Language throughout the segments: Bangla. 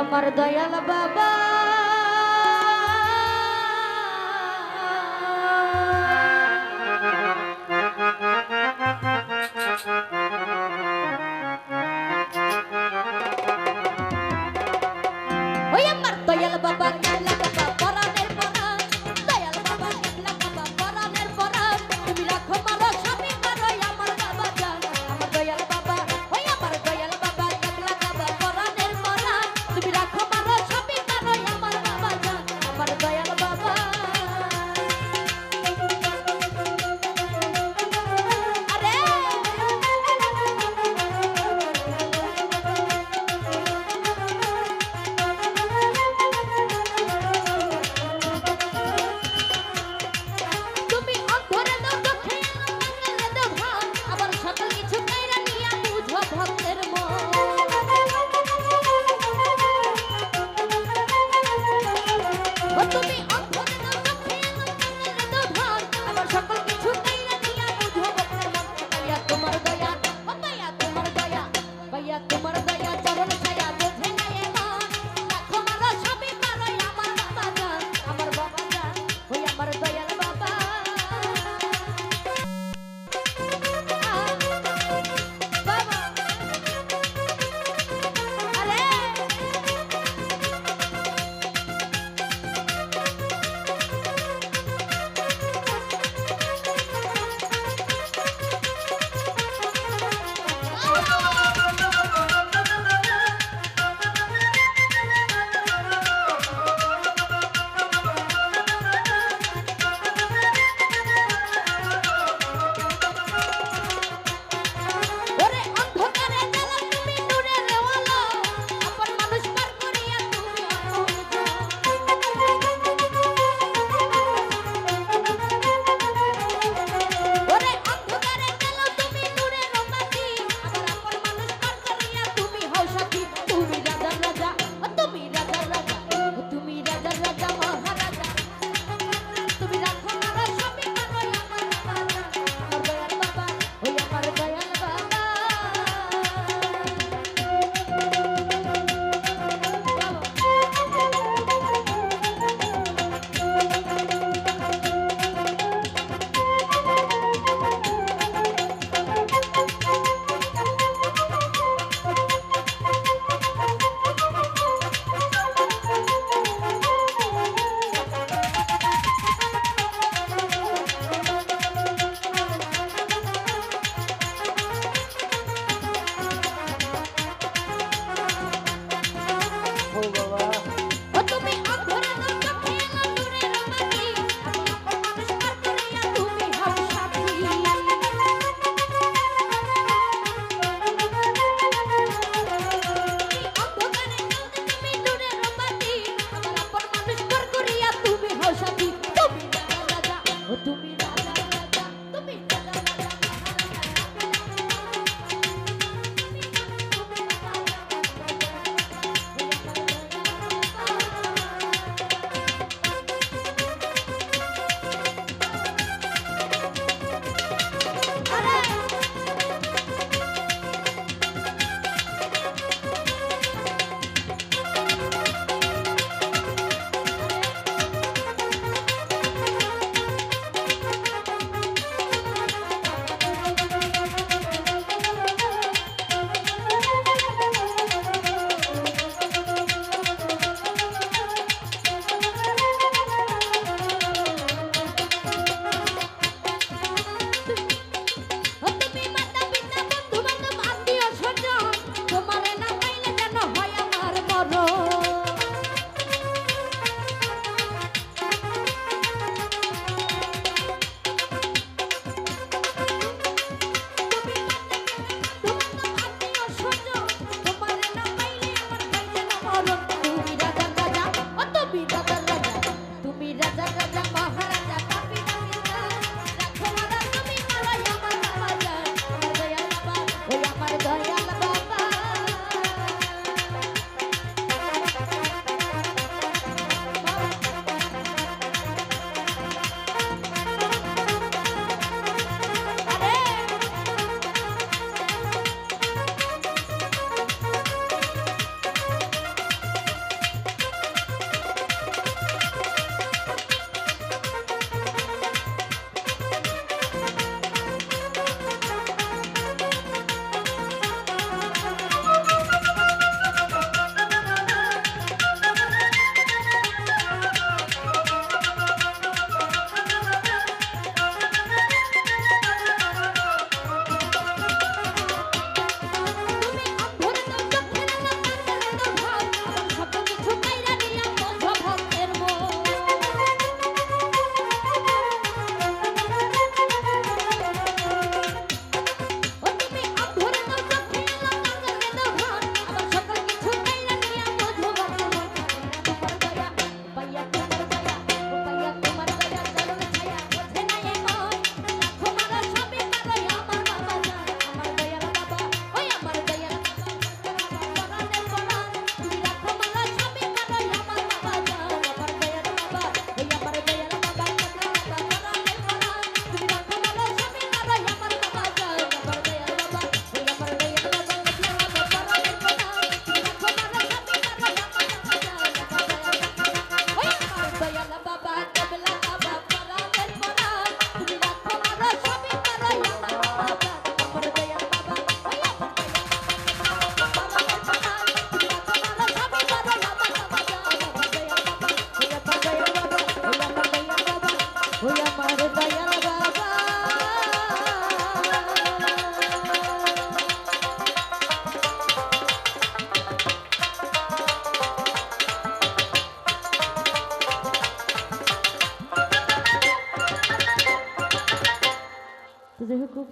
আমার দয়াল বাবা। তুমি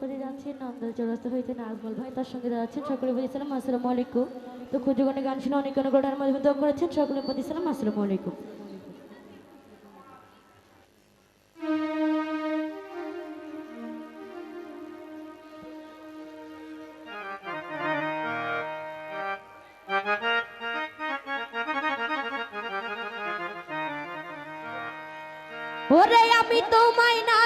যাই হোক উপরে যাচ্ছি নামদাল চৌরাস্তা হইতে নাজমল ভাই, তার সঙ্গে যাচ্ছেন সকলে বলেছিলাম আসসালামু আলাইকুম। তো খুঁজে গান শুনে অনেক অনেক গোটার মধ্যে দম করেছেন, সকলে বলেছিলাম আসসালামু আলাইকুম। ওরে আমি তোমায় না ছাড়ি